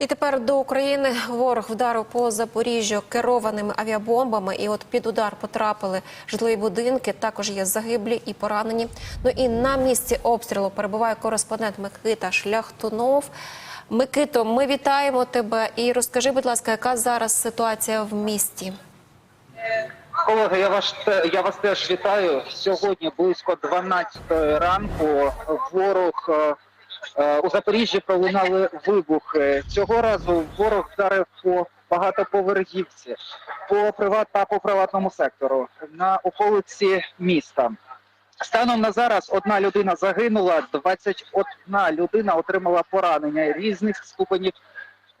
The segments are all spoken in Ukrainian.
І тепер до України ворог вдарив по Запоріжжю керованими авіабомбами. І от під удар потрапили житлові будинки. Також є загиблі і поранені. Ну і на місці обстрілу перебуває кореспондент Микита Шляхтунов. Микито, ми вітаємо тебе і розкажи, будь ласка, яка зараз ситуація в місті? Колеги, я вас я вас теж вітаю. Сьогодні близько 12 ранку ворог е, у Запоріжжі пролунали вибухи. Цього разу ворог вдарив по багатоповерхівці, по приват та по приватному сектору на околиці міста. Станом на зараз одна людина загинула, 21 людина отримала поранення різних ступенів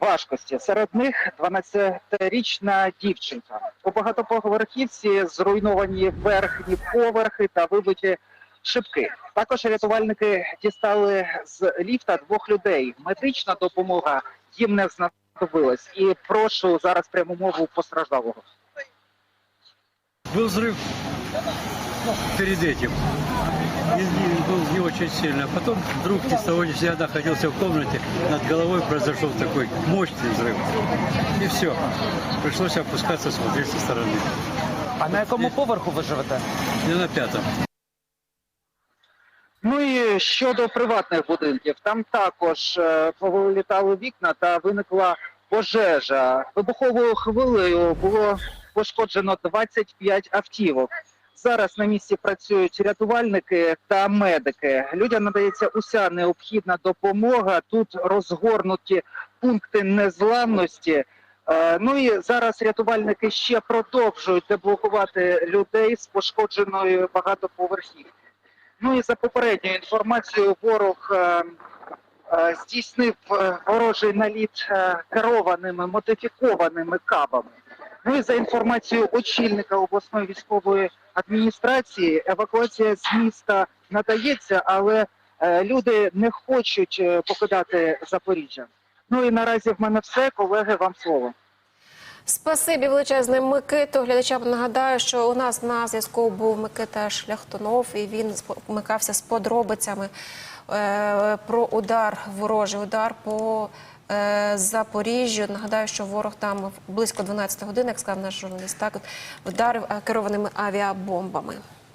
важкості. Серед них 12-річна дівчинка. У багатоповерхівці зруйновані верхні поверхи та вибиті шибки. Також рятувальники дістали з ліфта двох людей. Медична допомога їм не знадобилась. І прошу зараз пряму мову постраждалого. Был взрыв перед этим. И не- был не очень сильно. А потом вдруг ни с того ни с сего я находился в комнате. Над головой произошел такой мощный взрыв. И все. Пришлось опускаться, смотреть со стороны. А на якому поверху ви живете? И на пятом. Ну і щодо приватних будинків, там також е, повилітали вікна та виникла пожежа. Вибуховою хвилею було пошкоджено 25 автівок. Зараз на місці працюють рятувальники та медики. Людям надається уся необхідна допомога. Тут розгорнуті пункти незламності. Е, Ну і зараз рятувальники ще продовжують деблокувати людей з пошкодженою багатоповерхівки. Ну і за попередньою інформацією, ворог е, е, здійснив е, ворожий наліт керованими модифікованими кабами. Ну і за інформацією очільника обласної військової адміністрації, евакуація з міста надається, але люди не хочуть покидати Запоріжжя. Ну і наразі в мене все. Колеги, вам слово. Спасибі величезне Микито. Глядачам нагадаю, що у нас на зв'язку був Микита Шляхтунов, і він вмикався з подробицями е, про удар, ворожий удар по е, Запоріжжю. Нагадаю, що ворог там близько 12 годин, як сказав наш журналіст, так вдарив керованими авіабомбами.